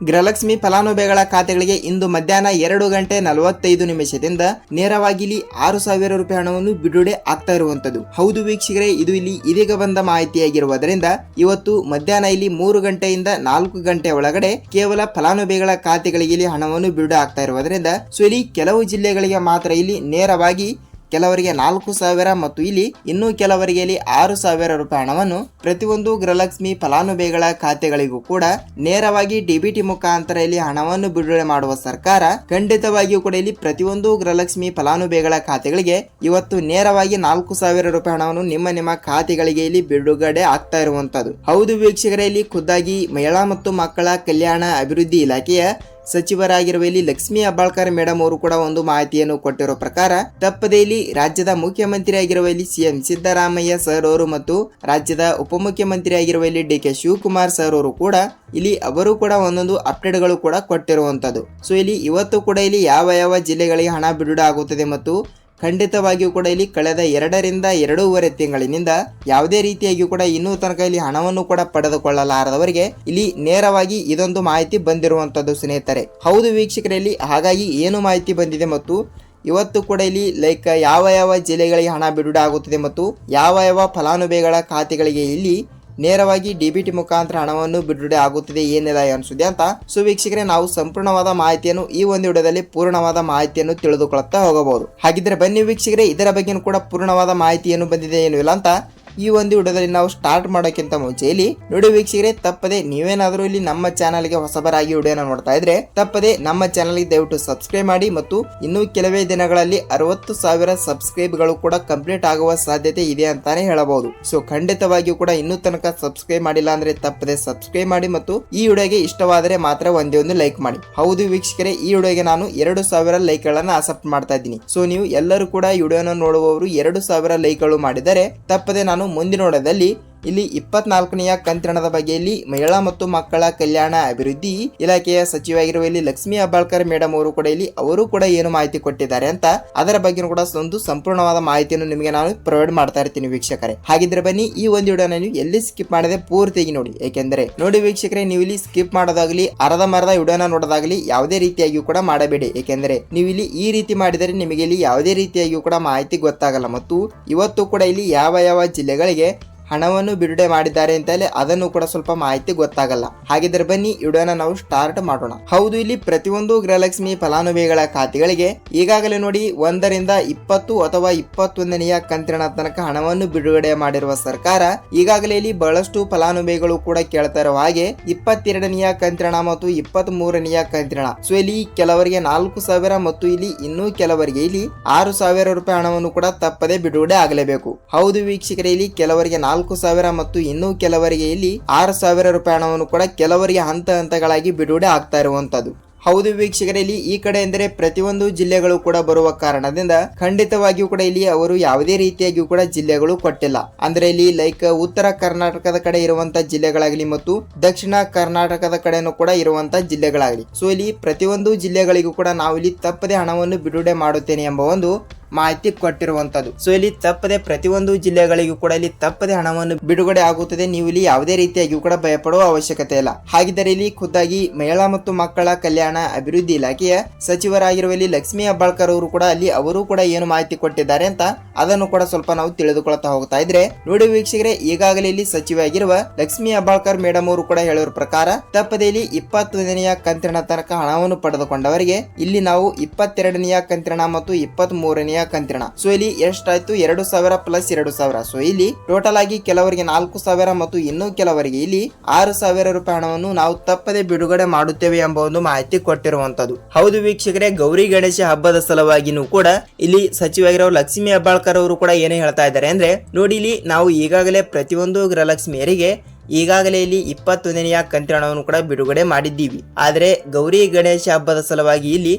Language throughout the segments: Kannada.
ಗೃಹಲಕ್ಷ್ಮಿ ಫಲಾನುಭವಿಗಳ ಖಾತೆಗಳಿಗೆ ಇಂದು ಮಧ್ಯಾಹ್ನ ಎರಡು ಗಂಟೆ ನಲವತ್ತೈದು ನಿಮಿಷದಿಂದ ನೇರವಾಗಿ ಇಲ್ಲಿ ಆರು ಸಾವಿರ ರೂಪಾಯಿ ಹಣವನ್ನು ಬಿಡುಗಡೆ ಆಗ್ತಾ ಇರುವಂತದ್ದು ಹೌದು ವೀಕ್ಷಕರೇ, ಇದು ಇಲ್ಲಿ ಇದೀಗ ಬಂದ ಮಾಹಿತಿಯಾಗಿರುವುದರಿಂದ ಇವತ್ತು ಮಧ್ಯಾಹ್ನ ಇಲ್ಲಿ ಮೂರು ಗಂಟೆಯಿಂದ ನಾಲ್ಕು ಗಂಟೆ ಒಳಗಡೆ ಕೇವಲ ಫಲಾನುಭವಿಗಳ ಖಾತೆಗಳಿಗೆ ಇಲ್ಲಿ ಹಣವನ್ನು ಬಿಡುಗಡೆ ಆಗ್ತಾ ಇರುವುದರಿಂದ, ಸೊ ಇಲ್ಲಿ ಕೆಲವು ಜಿಲ್ಲೆಗಳಿಗೆ ಮಾತ್ರ ಇಲ್ಲಿ ನೇರವಾಗಿ ಕೆಲವರಿಗೆ ನಾಲ್ಕು ಸಾವಿರ ಮತ್ತು ಇಲ್ಲಿ ಇನ್ನೂ ಕೆಲವರಿಗೆ ಇಲ್ಲಿ ಆರು ಸಾವಿರ ರೂಪಾಯಿ ಹಣವನ್ನು ಪ್ರತಿಯೊಂದು ಗೃಹಲಕ್ಷ್ಮಿ ಫಲಾನುಭವಿಗಳ ಖಾತೆಗಳಿಗೂ ಕೂಡ ನೇರವಾಗಿ ಡಿಬಿಟಿ ಮುಖಾಂತರ ಇಲ್ಲಿ ಹಣವನ್ನು ಬಿಡುಗಡೆ ಮಾಡುವ ಸರ್ಕಾರ ಖಂಡಿತವಾಗಿಯೂ ಕೂಡ ಇಲ್ಲಿ ಪ್ರತಿಯೊಂದು ಗೃಹಲಕ್ಷ್ಮಿ ಫಲಾನುಭವಿಗಳ ಖಾತೆಗಳಿಗೆ ಇವತ್ತು ನೇರವಾಗಿ ನಾಲ್ಕು ಸಾವಿರ ರೂಪಾಯಿ ಹಣವನ್ನು ನಿಮ್ಮ ನಿಮ್ಮ ಖಾತೆಗಳಿಗೆ ಇಲ್ಲಿ ಬಿಡುಗಡೆ ಆಗ್ತಾ ಇರುವಂತದ್ದು ಹೌದು ವೀಕ್ಷಕರೇ, ಇಲ್ಲಿ ಖುದ್ದಾಗಿ ಮಹಿಳಾ ಮತ್ತು ಮಕ್ಕಳ ಕಲ್ಯಾಣ ಅಭಿವೃದ್ಧಿ ಇಲಾಖೆಯ ಸಚಿವರಾಗಿರುವ ಇಲ್ಲಿ ಲಕ್ಷ್ಮೀ ಅಬ್ಬಾಳ್ಕರ್ ಮೇಡಮ್ ಅವರು ಕೂಡ ಒಂದು ಮಾಹಿತಿಯನ್ನು ಕೊಟ್ಟಿರೋ ಪ್ರಕಾರ, ತಪ್ಪದೇ ಇಲ್ಲಿ ರಾಜ್ಯದ ಮುಖ್ಯಮಂತ್ರಿ ಆಗಿರುವ ಇಲ್ಲಿ ಸಿಎಂ ಸಿದ್ದರಾಮಯ್ಯ ಸರ್ ಅವರು ಮತ್ತು ರಾಜ್ಯದ ಉಪಮುಖ್ಯಮಂತ್ರಿ ಆಗಿರುವ ಇಲ್ಲಿ ಡಿ ಕೆ ಶಿವಕುಮಾರ್ ಸರ್ ಅವರು ಕೂಡ ಇಲ್ಲಿ ಅವರು ಕೂಡ ಒಂದೊಂದು ಅಪ್ಡೇಟ್ಗಳು ಕೂಡ ಕೊಟ್ಟಿರುವಂತದ್ದು ಸೊ ಇಲ್ಲಿ ಇವತ್ತು ಕೂಡ ಇಲ್ಲಿ ಯಾವ ಯಾವ ಜಿಲ್ಲೆಗಳಿಗೆ ಹಣ ಬಿಡುಗಡೆ ಆಗುತ್ತದೆ ಮತ್ತು ಖಂಡಿತವಾಗಿಯೂ ಕೂಡ ಇಲ್ಲಿ ಕಳೆದ ಎರಡರಿಂದ ಎರಡೂವರೆ ತಿಂಗಳಿನಿಂದ ಯಾವುದೇ ರೀತಿಯಾಗಿಯೂ ಕೂಡ ಇನ್ನೂ ತನಕ ಇಲ್ಲಿ ಹಣವನ್ನು ಕೂಡ ಪಡೆದುಕೊಳ್ಳಲಾರದವರಿಗೆ ಇಲ್ಲಿ ನೇರವಾಗಿ ಇದೊಂದು ಮಾಹಿತಿ ಬಂದಿರುವಂತದ್ದು ಸ್ನೇಹಿತರೆ. ಹೌದು ವೀಕ್ಷಕರಲ್ಲಿ ಹಾಗಾಗಿ ಏನು ಮಾಹಿತಿ ಬಂದಿದೆ ಮತ್ತು ಇವತ್ತು ಕೂಡ ಇಲ್ಲಿ ಲೈಕ್ ಯಾವ ಯಾವ ಜಿಲ್ಲೆಗಳಿಗೆ ಹಣ ಬಿಡುಗಡೆ ಆಗುತ್ತದೆ ಮತ್ತು ಯಾವ ಯಾವ ಫಲಾನುಭವಿಗಳ ಖಾತೆಗಳಿಗೆ ಇಲ್ಲಿ ನೇರವಾಗಿ ಡಿಬಿಟಿ ಮುಖಾಂತರ ಹಣವನ್ನು ಬಿಡುಗಡೆ ಆಗುತ್ತಿದೆ ಏನಿಲ್ಲ ಅನಿಸುತ್ತೆ ಅಂತ. ಸೊ ವೀಕ್ಷಕರೇ, ನಾವು ಸಂಪೂರ್ಣವಾದ ಮಾಹಿತಿಯನ್ನು ಈ ಒಂದು ವಿಡಿಯೋದಲ್ಲಿ ಪೂರ್ಣವಾದ ಮಾಹಿತಿಯನ್ನು ತಿಳಿದುಕೊಳ್ಳುತ್ತಾ ಹೋಗಬಹುದು. ಹಾಗಿದ್ರೆ ಬನ್ನಿ ವೀಕ್ಷಕರೇ, ಇದರ ಬಗ್ಗೆನೂ ಕೂಡ ಪೂರ್ಣವಾದ ಮಾಹಿತಿ ಏನು ಬಂದಿದೆ ಏನು ಇಲ್ಲ ಅಂತ. ಈ ಒಂದು ವಿಡಿಯೋದಲ್ಲಿ ನಾವು ಸ್ಟಾರ್ಟ್ ಮಾಡೋಕ್ಕಿಂತ ಮುಂಚೆ ಇಲ್ಲಿ ನೋಡಿ ವೀಕ್ಷಕರೇ, ತಪ್ಪದೆ ನೀವೇನಾದರೂ ಇಲ್ಲಿ ನಮ್ಮ ಚಾನಲ್ಗೆ ಹೊಸಬರಾಗಿ ವಿಡಿಯೋನ ನೋಡ್ತಾ ಇದ್ರೆ ತಪ್ಪದೆ ನಮ್ಮ ಚಾನಲ್ಗೆ ದಯವಿಟ್ಟು ಸಬ್ಸ್ಕ್ರೈಬ್ ಮಾಡಿ ಮತ್ತು ಇನ್ನೂ ಕೆಲವೇ ದಿನಗಳಲ್ಲಿ ಅರವತ್ತು ಸಾವಿರ ಸಬ್ಸ್ಕ್ರೈಬ್ಗಳು ಕೂಡ ಕಂಪ್ಲೀಟ್ ಆಗುವ ಸಾಧ್ಯತೆ ಇದೆ ಅಂತಾನೆ ಹೇಳಬಹುದು. ಸೊ ಖಂಡಿತವಾಗಿಯೂ ಕೂಡ ಇನ್ನೂ ತನಕ ಸಬ್ಸ್ಕ್ರೈಬ್ ಮಾಡಿಲ್ಲ ಅಂದ್ರೆ ತಪ್ಪದೆ ಸಬ್ಸ್ಕ್ರೈಬ್ ಮಾಡಿ ಮತ್ತು ಈ ವಿಡಿಯೋಗೆ ಇಷ್ಟವಾದರೆ ಮಾತ್ರ ಒಂದೇ ಒಂದು ಲೈಕ್ ಮಾಡಿ. ಹೌದು ವೀಕ್ಷಕರೇ, ಈ ವಿಡಿಯೋಗೆ ನಾನು ಎರಡು ಸಾವಿರ ಲೈಕ್ ಗಳನ್ನ ಅಕ್ಸೆಪ್ಟ್ ಮಾಡ್ತಾ ಇದ್ದೀನಿ. ಸೊ ನೀವು ಎಲ್ಲರೂ ಕೂಡ ಈ ವಿಡಿಯೋನ ನೋಡುವವರು ಎರಡು ಸಾವಿರ ಲೈಕ್ಗಳು ಮಾಡಿದರೆ ತಪ್ಪದೆ ನಾನು ಮುಂದಿನ ವಿಡಿಯೋದಲ್ಲಿ ಇಲ್ಲಿ ಇಪ್ಪತ್ನಾಲ್ಕನೆಯ ಕಂತಿರಣದ ಬಗೆಯಲ್ಲಿ ಮಹಿಳಾ ಮತ್ತು ಮಕ್ಕಳ ಕಲ್ಯಾಣ ಅಭಿವೃದ್ಧಿ ಇಲಾಖೆಯ ಸಚಿವಾಗಿರುವ ಇಲ್ಲಿ ಲಕ್ಷ್ಮೀ ಅಬ್ಬಾಳ್ಕರ್ ಮೇಡಮ್ ಅವರು ಕೂಡ ಇಲ್ಲಿ ಅವರು ಕೂಡ ಏನು ಮಾಹಿತಿ ಕೊಟ್ಟಿದ್ದಾರೆ ಅಂತ ಅದರ ಬಗ್ಗೆ ಕೂಡ ಒಂದು ಸಂಪೂರ್ಣವಾದ ಮಾಹಿತಿಯನ್ನು ನಿಮಗೆ ನಾನು ಪ್ರೊವೈಡ್ ಮಾಡ್ತಾ ಇರ್ತೀನಿ ವೀಕ್ಷಕರೇ. ಹಾಗಿದ್ರೆ ಬನ್ನಿ ಈ ಒಂದು ವಿಡಿಯೋನ ನೀವು ಎಲ್ಲಿ ಸ್ಕಿಪ್ ಮಾಡದೆ ಪೂರ್ತಿಯಾಗಿ ನೋಡಿ. ಏಕೆಂದರೆ ನೋಡಿ ವೀಕ್ಷಕರೇ, ನೀವು ಇಲ್ಲಿ ಸ್ಕಿಪ್ ಮಾಡೋದಾಗ್ಲಿ, ಅರ್ಧ ಮರದ ವಿಡಿಯೋನ ನೋಡೋದಾಗ್ಲಿ ಯಾವುದೇ ರೀತಿಯಾಗಿಯೂ ಕೂಡ ಮಾಡಬೇಡಿ. ಏಕೆಂದರೆ ನೀವು ಇಲ್ಲಿ ಈ ರೀತಿ ಮಾಡಿದರೆ ನಿಮಗೆ ಇಲ್ಲಿ ಯಾವುದೇ ರೀತಿಯಾಗಿಯೂ ಕೂಡ ಮಾಹಿತಿ ಗೊತ್ತಾಗಲ್ಲ. ಮತ್ತು ಇವತ್ತು ಕೂಡ ಇಲ್ಲಿ ಯಾವ ಯಾವ ಜಿಲ್ಲೆಗಳಿಗೆ ಹಣವನ್ನು ಬಿಡುಗಡೆ ಮಾಡಿದ್ದಾರೆ ಅಂತಲೇ ಅದನ್ನು ಕೂಡ ಸ್ವಲ್ಪ ಮಾಹಿತಿ ಗೊತ್ತಾಗಲ್ಲ. ಹಾಗಿದ್ರೆ ಬನ್ನಿ, ವಿಡಿಯೋನ ನಾವು ಸ್ಟಾರ್ಟ್ ಮಾಡೋಣ. ಹೌದು, ಇಲ್ಲಿ ಪ್ರತಿಯೊಂದು ಗೃಹಲಕ್ಷ್ಮಿ ಫಲಾನುಭವಿಗಳ ಖಾತೆಗಳಿಗೆ ಈಗಾಗಲೇ ನೋಡಿ ಒಂದರಿಂದ ಇಪ್ಪತ್ತು ಅಥವಾ ಇಪ್ಪತ್ತೊಂದನೆಯ ಕಂತಿನ ತನಕ ಹಣವನ್ನು ಬಿಡುಗಡೆ ಮಾಡಿರುವ ಸರ್ಕಾರ ಈಗಾಗಲೇ ಇಲ್ಲಿ ಬಹಳಷ್ಟು ಫಲಾನುಭವಿಗಳು ಕೂಡ ಕೇಳ್ತಾ ಇರುವ ಹಾಗೆ ಇಪ್ಪತ್ತೆರಡನೆಯ ಕಂತಿನ ಮತ್ತು ಇಪ್ಪತ್ತ್ ಮೂರನೆಯ ಕಂತಿನ ಸೊ ಇಲ್ಲಿ ಕೆಲವರಿಗೆ ನಾಲ್ಕು ಸಾವಿರ ಮತ್ತು ಇಲ್ಲಿ ಇನ್ನೂ ಕೆಲವರಿಗೆ ಇಲ್ಲಿ ಆರು ಸಾವಿರ ರೂಪಾಯಿ ಹಣವನ್ನು ಕೂಡ ತಪ್ಪದೆ ಬಿಡುಗಡೆ ಆಗಲೇಬೇಕು. ಹೌದು, ವೀಕ್ಷಕರೇ, ಇಲ್ಲಿ ಕೆಲವರಿಗೆ ನಾಲ್ಕು ಸಾವಿರ ಮತ್ತು ಇನ್ನೂ ಕೆಲವರಿಗೆ ಇಲ್ಲಿ ಆರು ಸಾವಿರ ರೂಪಾಯಿ ಹಣವನ್ನು ಕೂಡ ಕೆಲವರಿಗೆ ಹಂತ ಹಂತಗಳಾಗಿ ಬಿಡುಗಡೆ ಆಗ್ತಾ ಇರುವಂತದ್ದು. ಹೌದು ವೀಕ್ಷಕರಲ್ಲಿ ಈ ಕಡೆ ಎಂದರೆ ಪ್ರತಿಯೊಂದು ಜಿಲ್ಲೆಗಳು ಕೂಡ ಬರುವ ಕಾರಣದಿಂದ ಖಂಡಿತವಾಗಿಯೂ ಕೂಡ ಇಲ್ಲಿ ಅವರು ಯಾವುದೇ ರೀತಿಯಾಗಿಯೂ ಕೂಡ ಜಿಲ್ಲೆಗಳು ಕೊಟ್ಟಿಲ್ಲ. ಅಂದ್ರೆ ಇಲ್ಲಿ ಲೈಕ್ ಉತ್ತರ ಕರ್ನಾಟಕದ ಕಡೆ ಇರುವಂತಹ ಜಿಲ್ಲೆಗಳಾಗಲಿ ಮತ್ತು ದಕ್ಷಿಣ ಕರ್ನಾಟಕದ ಕಡೆನೂ ಕೂಡ ಇರುವಂತಹ ಜಿಲ್ಲೆಗಳಾಗಲಿ. ಸೊ ಇಲ್ಲಿ ಪ್ರತಿಯೊಂದು ಜಿಲ್ಲೆಗಳಿಗೂ ಕೂಡ ನಾವು ಇಲ್ಲಿ ತಪ್ಪದೆ ಹಣವನ್ನು ಬಿಡುಗಡೆ ಮಾಡುತ್ತೇನೆ ಎಂಬ ಒಂದು ಮಾಹಿತಿ ಕೊಟ್ಟಿರುವಂತದ್ದು. ಸೊ ಇಲ್ಲಿ ತಪ್ಪದೆ ಪ್ರತಿಯೊಂದು ಜಿಲ್ಲೆಗಳಿಗೂ ಕೂಡ ಇಲ್ಲಿ ತಪ್ಪದೆ ಹಣವನ್ನು ಬಿಡುಗಡೆ ಆಗುತ್ತದೆ. ನೀವು ಇಲ್ಲಿ ಯಾವುದೇ ರೀತಿಯಾಗಿಯೂ ಕೂಡ ಭಯಪಡುವ ಅವಶ್ಯಕತೆ ಇಲ್ಲ. ಹಾಗಿದ್ದರೆ ಇಲ್ಲಿ ಖುದ್ದಾಗಿ ಮಹಿಳಾ ಮತ್ತು ಮಕ್ಕಳ ಕಲ್ಯಾಣ ಅಭಿವೃದ್ಧಿ ಇಲಾಖೆಯ ಸಚಿವರಾಗಿರುವ ಇಲ್ಲಿ ಲಕ್ಷ್ಮೀ ಅಬ್ಬಾಳ್ಕರ್ ಅವರು ಕೂಡ ಅಲ್ಲಿ ಅವರು ಕೂಡ ಏನು ಮಾಹಿತಿ ಕೊಟ್ಟಿದ್ದಾರೆ ಅಂತ ಅದನ್ನು ಕೂಡ ಸ್ವಲ್ಪ ನಾವು ತಿಳಿದುಕೊಳ್ತಾ ಹೋಗ್ತಾ ಇದ್ರೆ ನೋಡಿ ವೀಕ್ಷಕರೇ, ಈಗಾಗಲೇ ಇಲ್ಲಿ ಸಚಿವರಾಗಿರುವ ಲಕ್ಷ್ಮೀ ಅಬ್ಬಾಳ್ಕರ್ ಮೇಡಮ್ ಅವರು ಕೂಡ ಹೇಳುವ ಪ್ರಕಾರ ತಪ್ಪದೆ ಇಲ್ಲಿ ಇಪ್ಪತ್ತೊಂದನೆಯ ಕಂತಿನ ತನಕ ಹಣವನ್ನು ಪಡೆದುಕೊಂಡವರಿಗೆ ಇಲ್ಲಿ ನಾವು ಇಪ್ಪತ್ತೆರಡನೆಯ ಕಂತಿನ ಮತ್ತು ಇಪ್ಪತ್ತ್ ಮೂರನೆಯ ಕಂತಿನ ಸೊ ಇಲ್ಲಿ ಎಷ್ಟಾಯ್ತು? ಎರಡು ಸಾವಿರ ಪ್ಲಸ್ ಎರಡು ಸಾವಿರ. ಸೊ ಇಲ್ಲಿ ಟೋಟಲ್ ಆಗಿ ಕೆಲವರಿಗೆ ನಾಲ್ಕು ಸಾವಿರ ಮತ್ತು ಇನ್ನೂ ಕೆಲವರಿಗೆ ಇಲ್ಲಿ ಆರು ಸಾವಿರ ರೂಪಾಯಿ ಹಣವನ್ನು ನಾವು ತಪ್ಪದೆ ಬಿಡುಗಡೆ ಮಾಡುತ್ತೇವೆ ಎಂಬ ಒಂದು ಮಾಹಿತಿ ಕೊಟ್ಟಿರುವಂತದ್ದು ಹೌದು ವೀಕ್ಷಕರೇ, ಗೌರಿ ಗಣೇಶ ಹಬ್ಬದ ಸಲುವಾಗಿನೂ ಕೂಡ ಇಲ್ಲಿ ಸಚಿವರಾಗಿರೋ ಲಕ್ಷ್ಮೀ ಹೆಬ್ಬಾಳ್ಕರ್ ಅವರು ಕೂಡ ಏನೇ ಹೇಳ್ತಾ ಇದ್ದಾರೆ ಅಂದ್ರೆ, ನೋಡಿ ಇಲ್ಲಿ ನಾವು ಈಗಾಗಲೇ ಪ್ರತಿಯೊಂದು ಗೃಹಲಕ್ಷ್ಮಿಯರಿಗೆ ಈಗಾಗಲೇ ಇಲ್ಲಿ ಇಪ್ಪತ್ತೊಂದನೆಯ ಕಂತಿನ ಹಣವನ್ನು ಕೂಡ ಬಿಡುಗಡೆ ಮಾಡಿದ್ದೀವಿ. ಆದರೆ ಗೌರಿ ಗಣೇಶ ಹಬ್ಬದ ಸಲುವಾಗಿ ಇಲ್ಲಿ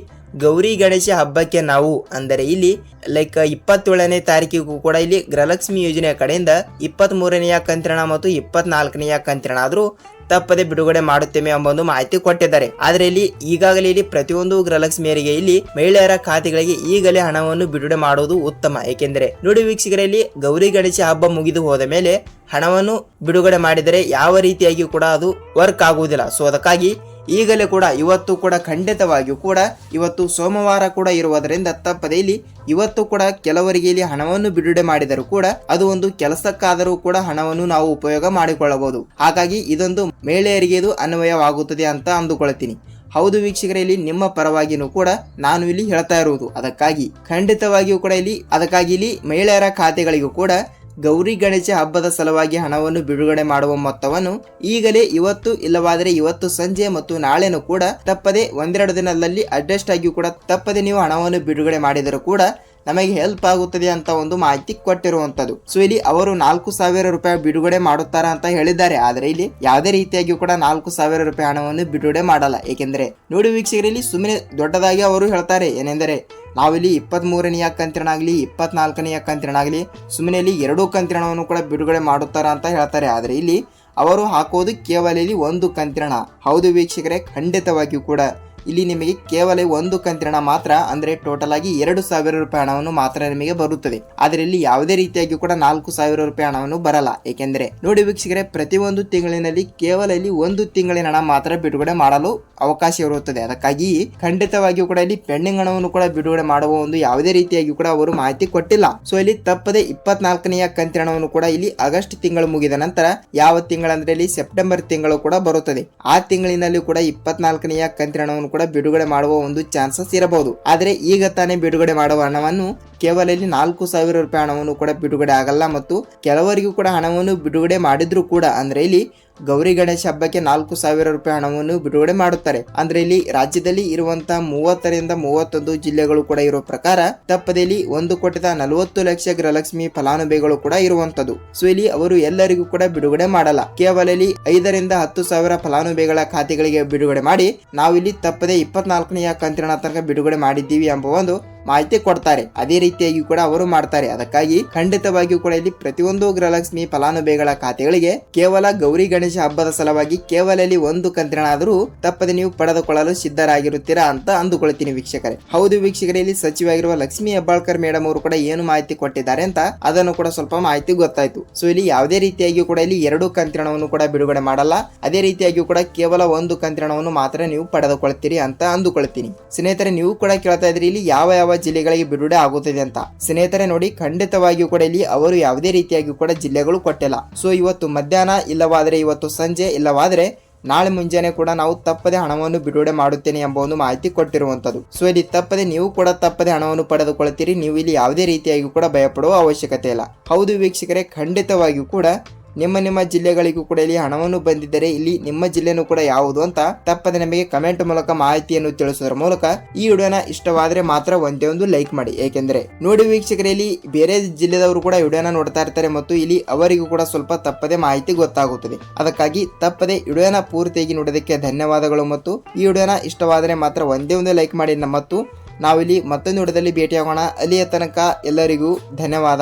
ಗೌರಿ ಗಣೇಶ ಹಬ್ಬಕ್ಕೆ ನಾವು, ಅಂದರೆ ಇಲ್ಲಿ ಲೈಕ್ ಇಪ್ಪತ್ತೇಳನೇ ತಾರೀಕಿಗೂ ಕೂಡ ಇಲ್ಲಿ ಗೃಹಲಕ್ಷ್ಮಿ ಯೋಜನೆಯ ಕಡೆಯಿಂದ ಇಪ್ಪತ್ತ್ ಮೂರನೆಯ ಕಂತ್ರಣ ಮತ್ತು ಇಪ್ಪತ್ನಾಲ್ಕನೆಯ ಕಂತ್ರಣ. ಆದರೂ ತಪ್ಪದೆ ಬಿಡುಗಡೆ ಮಾಡುತ್ತೇವೆ ಎಂಬ ಒಂದು ಮಾಹಿತಿ ಕೊಟ್ಟಿದ್ದಾರೆ. ಆದರೆ ಇಲ್ಲಿ ಈಗಾಗಲೇ ಇಲ್ಲಿ ಪ್ರತಿಯೊಂದು ಗೃಹಲಕ್ಷ್ಮಿಯರಿಗೆ ಇಲ್ಲಿ ಮಹಿಳೆಯರ ಖಾತೆಗಳಿಗೆ ಈಗಲೇ ಹಣವನ್ನು ಬಿಡುಗಡೆ ಮಾಡುವುದು ಉತ್ತಮ. ಏಕೆಂದರೆ ನೋಡಿ ವೀಕ್ಷಕರಲ್ಲಿ ಗೌರಿ ಗಣೇಶ ಹಬ್ಬ ಮುಗಿದು ಹೋದ ಮೇಲೆ ಹಣವನ್ನು ಬಿಡುಗಡೆ ಮಾಡಿದರೆ ಯಾವ ರೀತಿಯಾಗಿ ಕೂಡ ಅದು ವರ್ಕ್ ಆಗುವುದಿಲ್ಲ. ಸೊ ಅದಕ್ಕಾಗಿ ಈಗಲೇ ಕೂಡ, ಇವತ್ತು ಕೂಡ ಖಂಡಿತವಾಗಿಯೂ ಕೂಡ, ಇವತ್ತು ಸೋಮವಾರ ಕೂಡ ಇರುವುದರಿಂದ ತಪ್ಪದೇ ಇಲ್ಲಿ ಇವತ್ತು ಕೂಡ ಕೆಲವರಿಗೆ ಇಲ್ಲಿ ಹಣವನ್ನು ಬಿಡುಗಡೆ ಮಾಡಿದರೂ ಕೂಡ, ಅದು ಒಂದು ಕೆಲಸಕ್ಕಾದರೂ ಕೂಡ ಹಣವನ್ನು ನಾವು ಉಪಯೋಗ ಮಾಡಿಕೊಳ್ಳಬಹುದು. ಹಾಗಾಗಿ ಇದೊಂದು ಮಹಿಳೆಯರಿಗೆ ಇದು ಅನ್ವಯವಾಗುತ್ತದೆ ಅಂತ ಅಂದುಕೊಳ್ತೀನಿ. ಹೌದು ವೀಕ್ಷಕರೇ, ಇಲ್ಲಿ ನಿಮ್ಮ ಪರವಾಗಿನೂ ಕೂಡ ನಾನು ಇಲ್ಲಿ ಹೇಳ್ತಾ ಇರುವುದು. ಅದಕ್ಕಾಗಿ ಖಂಡಿತವಾಗಿಯೂ ಕೂಡ ಇಲ್ಲಿ, ಅದಕ್ಕಾಗಿ ಇಲ್ಲಿ ಮಹಿಳೆಯರ ಖಾತೆಗಳಿಗೂ ಕೂಡ ಗೌರಿ ಗಣೇಶ ಹಬ್ಬದ ಸಲುವಾಗಿ ಹಣವನ್ನು ಬಿಡುಗಡೆ ಮಾಡುವ ಮೊತ್ತವನ್ನು ಈಗಲೇ ಇವತ್ತು ಇಲ್ಲವಾದರೆ ಇವತ್ತು ಸಂಜೆ ಮತ್ತು ನಾಳೆನೂ ಕೂಡ ತಪ್ಪದೆ ಒಂದೆರಡು ದಿನದಲ್ಲಿ ಅಡ್ಜಸ್ಟ್ ಆಗಿಯೂ ಕೂಡ ತಪ್ಪದೆ ನೀವು ಹಣವನ್ನು ಬಿಡುಗಡೆ ಮಾಡಿದರೂ ಕೂಡ ನಮಗೆ ಹೆಲ್ಪ್ ಆಗುತ್ತದೆ ಅಂತ ಒಂದು ಮಾಹಿತಿ ಕೊಟ್ಟಿರುವಂತದ್ದು ಸೊ ಇಲ್ಲಿ ಅವರು ನಾಲ್ಕು ಸಾವಿರ ರೂಪಾಯಿ ಬಿಡುಗಡೆ ಮಾಡುತ್ತಾರೆ ಅಂತ ಹೇಳಿದ್ದಾರೆ. ಆದರೆ ಇಲ್ಲಿ ಯಾವುದೇ ರೀತಿಯಾಗಿಯೂ ಕೂಡ ನಾಲ್ಕು ಸಾವಿರ ರೂಪಾಯಿ ಹಣವನ್ನು ಬಿಡುಗಡೆ ಮಾಡಲ್ಲ. ಏಕೆಂದರೆ, ನೋಡಿ ವೀಕ್ಷಕರಲ್ಲಿ ಸುಮ್ಮನೆ ದೊಡ್ಡದಾಗಿ ಅವರು ಹೇಳ್ತಾರೆ ಏನೆಂದರೆ ನಾವಿಲ್ಲಿ ಇಪ್ಪತ್ತ್ ಮೂರನೆಯ ಕಂತಿರಣಾಗಲಿ ಇಪ್ಪತ್ನಾಲ್ಕನೆಯ ಕಂತಿರಣಾಗಲಿ ಸುಮ್ಮನೆ ಇಲ್ಲಿ ಎರಡೂ ಕಂತಿರಣವನ್ನು ಕೂಡ ಬಿಡುಗಡೆ ಮಾಡುತ್ತಾರ ಅಂತ ಹೇಳ್ತಾರೆ. ಆದರೆ ಇಲ್ಲಿ ಅವರು ಹಾಕೋದು ಕೇವಲ ಇಲ್ಲಿ ಒಂದು ಕಂತಿರಣ ಹೌದು ವೀಕ್ಷಕರೇ, ಖಂಡಿತವಾಗಿಯೂ ಕೂಡ ಇಲ್ಲಿ ನಿಮಗೆ ಕೇವಲ ಒಂದು ಕಂತಿನ ಮಾತ್ರ, ಅಂದ್ರೆ ಟೋಟಲ್ ಆಗಿ ಎರಡು ಸಾವಿರ ರೂಪಾಯಿ ಹಣವನ್ನು ಮಾತ್ರ ನಿಮಗೆ ಬರುತ್ತದೆ. ಆದರೆ ಇಲ್ಲಿ ಯಾವುದೇ ರೀತಿಯಾಗಿ ಕೂಡ ನಾಲ್ಕು ಸಾವಿರ ರೂಪಾಯಿ ಹಣವನ್ನು ಬರಲ್ಲ. ಏಕೆಂದರೆ, ನೋಡಿ ವೀಕ್ಷಕರೇ ಪ್ರತಿಯೊಂದು ತಿಂಗಳಿನಲ್ಲಿ ಕೇವಲ ಇಲ್ಲಿ ಒಂದು ತಿಂಗಳಿನ ಹಣ ಮಾತ್ರ ಬಿಡುಗಡೆ ಮಾಡಲು ಅವಕಾಶ ಇರುತ್ತದೆ. ಅದಕ್ಕಾಗಿ ಖಂಡಿತವಾಗಿಯೂ ಕೂಡ ಇಲ್ಲಿ ಪೆಂಡಿಂಗ್ ಹಣವನ್ನು ಕೂಡ ಬಿಡುಗಡೆ ಮಾಡುವ ಒಂದು ಯಾವುದೇ ರೀತಿಯಾಗಿ ಕೂಡ ಅವರು ಮಾಹಿತಿ ಕೊಟ್ಟಿಲ್ಲ. ಸೊ ಇಲ್ಲಿ ತಪ್ಪದೆ ಇಪ್ಪತ್ನಾಲ್ಕನೆಯ ಕಂತಿರಣವನ್ನು ಕೂಡ ಇಲ್ಲಿ ಆಗಸ್ಟ್ ತಿಂಗಳು ಮುಗಿದ ನಂತರ, ಯಾವ ತಿಂಗಳಂದ್ರೆ ಇಲ್ಲಿ ಸೆಪ್ಟೆಂಬರ್ ತಿಂಗಳು ಕೂಡ ಬರುತ್ತದೆ. ಆ ತಿಂಗಳಿನಲ್ಲಿ ಕೂಡ ಇಪ್ಪತ್ನಾಲ್ಕನೆಯ ಕಂತಿರಣವನ್ನು ಕೂಡ ಬಿಡುಗಡೆ ಮಾಡುವ ಒಂದು ಚಾನ್ಸಸ್ ಇರಬಹುದು. ಆದರೆ ಈಗ ತಾನೇ ಬಿಡುಗಡೆ ಮಾಡುವ ಹಣವನ್ನು ಕೇವಲ ಇಲ್ಲಿ ನಾಲ್ಕು ಸಾವಿರ ರೂಪಾಯಿ ಹಣವನ್ನು ಕೂಡ ಬಿಡುಗಡೆ ಆಗಲ್ಲ ಮತ್ತು ಕೆಲವರಿಗೂ ಕೂಡ ಹಣವನ್ನು ಬಿಡುಗಡೆ ಮಾಡಿದ್ರು ಕೂಡ, ಅಂದ್ರೆ ಇಲ್ಲಿ ಗೌರಿ ಗಣೇಶ ಹಬ್ಬಕ್ಕೆ ನಾಲ್ಕು ಸಾವಿರ ರೂಪಾಯಿ ಹಣವನ್ನು ಬಿಡುಗಡೆ ಮಾಡುತ್ತಾರೆ. ಅಂದ್ರೆ ಇಲ್ಲಿ ರಾಜ್ಯದಲ್ಲಿ ಇರುವಂತಹ ಮೂವತ್ತರಿಂದ ಮೂವತ್ತೊಂದು ಜಿಲ್ಲೆಗಳು ಕೂಡ ಇರುವ ಪ್ರಕಾರ, ತಪ್ಪದಲ್ಲಿ ಒಂದು ಕೋಟಿದ ನಲವತ್ತು ಲಕ್ಷ ಗೃಹಲಕ್ಷ್ಮಿ ಫಲಾನುಭವಿಗಳು ಕೂಡ ಇರುವಂತದ್ದು ಸೊ ಇಲ್ಲಿ ಅವರು ಎಲ್ಲರಿಗೂ ಕೂಡ ಬಿಡುಗಡೆ ಮಾಡಲ್ಲ. ಕೇವಲ ಇಲ್ಲಿ ಐದರಿಂದ ಹತ್ತು ಸಾವಿರ ಫಲಾನುಭವಿಗಳ ಖಾತೆಗಳಿಗೆ ಬಿಡುಗಡೆ ಮಾಡಿ, ನಾವಿಲ್ಲಿ ತಪ್ಪದೆ ಇಪ್ಪತ್ನಾಲ್ಕನೆಯ ಕಂತಿನ ತನಕ ಬಿಡುಗಡೆ ಮಾಡಿದ್ದೀವಿ ಎಂಬ ಒಂದು ಮಾಹಿತಿ ಕೊಡ್ತಾರೆ. ಅದೇ ರೀತಿಯಾಗಿ ಕೂಡ ಅವರು ಮಾಡ್ತಾರೆ. ಅದಕ್ಕಾಗಿ ಖಂಡಿತವಾಗಿಯೂ ಕೂಡ ಇಲ್ಲಿ ಪ್ರತಿಯೊಂದು ಗೃಹಲಕ್ಷ್ಮಿ ಫಲಾನುಭವಿಗಳ ಖಾತೆಗಳಿಗೆ ಕೇವಲ ಗೌರಿ ಗಣೇಶ ಹಬ್ಬದ ಸಲುವಾಗಿ ಕೇವಲ ಇಲ್ಲಿ ಒಂದು ಕಂತಿನಾದರೂ ತಪ್ಪದೆ ನೀವು ಪಡೆದುಕೊಳ್ಳಲು ಸಿದ್ಧರಾಗಿರುತ್ತೀರಾ ಅಂತ ಅಂದುಕೊಳ್ತೀನಿ ವೀಕ್ಷಕರೇ. ಹೌದು ವೀಕ್ಷಕರೇ, ಇಲ್ಲಿ ಸಚಿವಾಗಿರುವ ಲಕ್ಷ್ಮಿ ಹೆಬ್ಬಾಳ್ಕರ್ ಮೇಡಮ್ ಅವರು ಕೂಡ ಏನು ಮಾಹಿತಿ ಕೊಟ್ಟಿದ್ದಾರೆ ಅಂತ ಅದನ್ನು ಕೂಡ ಸ್ವಲ್ಪ ಮಾಹಿತಿ ಗೊತ್ತಾಯ್ತು. ಸೊ ಇಲ್ಲಿ ಯಾವುದೇ ರೀತಿಯಾಗಿಯೂ ಕೂಡ ಇಲ್ಲಿ ಎರಡು ಕಂತ್ರಣವನ್ನು ಕೂಡ ಬಿಡುಗಡೆ ಮಾಡಲ್ಲ. ಅದೇ ರೀತಿಯಾಗಿಯೂ ಕೂಡ ಕೇವಲ ಒಂದು ಕಂತ್ರಣವನ್ನು ಮಾತ್ರ ನೀವು ಪಡೆದುಕೊಳ್ತೀರಿ ಅಂತ ಅಂದುಕೊಳ್ತೀನಿ. ಸ್ನೇಹಿತರೆ, ನೀವು ಕೂಡ ಕೇಳ್ತಾ ಇದ್ರಿ ಇಲ್ಲಿ ಯಾವ ಯಾವ ಜಿಲ್ಲೆಗಳಿಗೆ ಬಿಡುಗಡೆ ಆಗುತ್ತದೆ ಅಂತ. ಸ್ನೇಹಿತರೆ ನೋಡಿ, ಖಂಡಿತವಾಗಿಯೂ ಕೂಡ ಇಲ್ಲಿ ಅವರು ಯಾವುದೇ ರೀತಿಯಾಗಿ ಕೂಡ ಜಿಲ್ಲೆಗಳು ಕೊಟ್ಟಿಲ್ಲ. ಸೊ ಇವತ್ತು ಮಧ್ಯಾಹ್ನ ಇಲ್ಲವಾದರೆ, ಇವತ್ತು ಸಂಜೆ ಇಲ್ಲವಾದರೆ, ನಾಳೆ ಮುಂಜಾನೆ ಕೂಡ ನಾವು ತಪ್ಪದೆ ಹಣವನ್ನು ಬಿಡುಗಡೆ ಮಾಡುತ್ತೇನೆ ಎಂಬ ಒಂದು ಮಾಹಿತಿ ಕೊಟ್ಟಿರುವಂತದ್ದು ಸೊ ಇಲ್ಲಿ ತಪ್ಪದೆ ನೀವು ಕೂಡ ತಪ್ಪದೆ ಹಣವನ್ನು ಪಡೆದುಕೊಳ್ಳುತ್ತೀರಿ. ನೀವು ಇಲ್ಲಿ ಯಾವುದೇ ರೀತಿಯಾಗಿ ಕೂಡ ಭಯಪಡುವ ಅವಶ್ಯಕತೆ ಇಲ್ಲ. ಹೌದು ವೀಕ್ಷಕರೇ, ಖಂಡಿತವಾಗಿಯೂ ಕೂಡ ನಿಮ್ಮ ನಿಮ್ಮ ಜಿಲ್ಲೆಗಳಿಗೂ ಕೂಡ ಇಲ್ಲಿ ಹಣವನ್ನು ಬಂದಿದ್ದರೆ ಇಲ್ಲಿ ನಿಮ್ಮ ಜಿಲ್ಲೆನೂ ಕೂಡ ಯಾವುದು ಅಂತ ತಪ್ಪದೆ ನಮಗೆ ಕಮೆಂಟ್ ಮೂಲಕ ಮಾಹಿತಿಯನ್ನು ತಿಳಿಸೋದ್ರ ಮೂಲಕ ಈ ವಿಡಿಯೋನ ಇಷ್ಟವಾದರೆ ಮಾತ್ರ ಒಂದೇ ಒಂದು ಲೈಕ್ ಮಾಡಿ. ಏಕೆಂದರೆ ನೋಡಿ ವೀಕ್ಷಕರೇ, ಇಲ್ಲಿ ಬೇರೆ ಜಿಲ್ಲೆದವರು ಕೂಡ ವಿಡಿಯೋನ ನೋಡ್ತಾ ಇರ್ತಾರೆ ಮತ್ತು ಇಲ್ಲಿ ಅವರಿಗೂ ಕೂಡ ಸ್ವಲ್ಪ ತಪ್ಪದೆ ಮಾಹಿತಿ ಗೊತ್ತಾಗುತ್ತದೆ. ಅದಕ್ಕಾಗಿ ತಪ್ಪದೆ ವಿಡಿಯೋನ ಪೂರ್ತಿಯಾಗಿ ನೋಡೋದಕ್ಕೆ ಧನ್ಯವಾದಗಳು ಮತ್ತು ಈ ವಿಡಿಯೋನ ಇಷ್ಟವಾದರೆ ಮಾತ್ರ ಒಂದೇ ಒಂದು ಲೈಕ್ ಮಾಡಿ. ಮತ್ತು ನಾವಿಲ್ಲಿ ಮತ್ತೊಂದು ವಿಡಿಯೋದಲ್ಲಿ ಭೇಟಿಯಾಗೋಣ. ಅಲ್ಲಿಯ ತನಕ ಎಲ್ಲರಿಗೂ ಧನ್ಯವಾದ.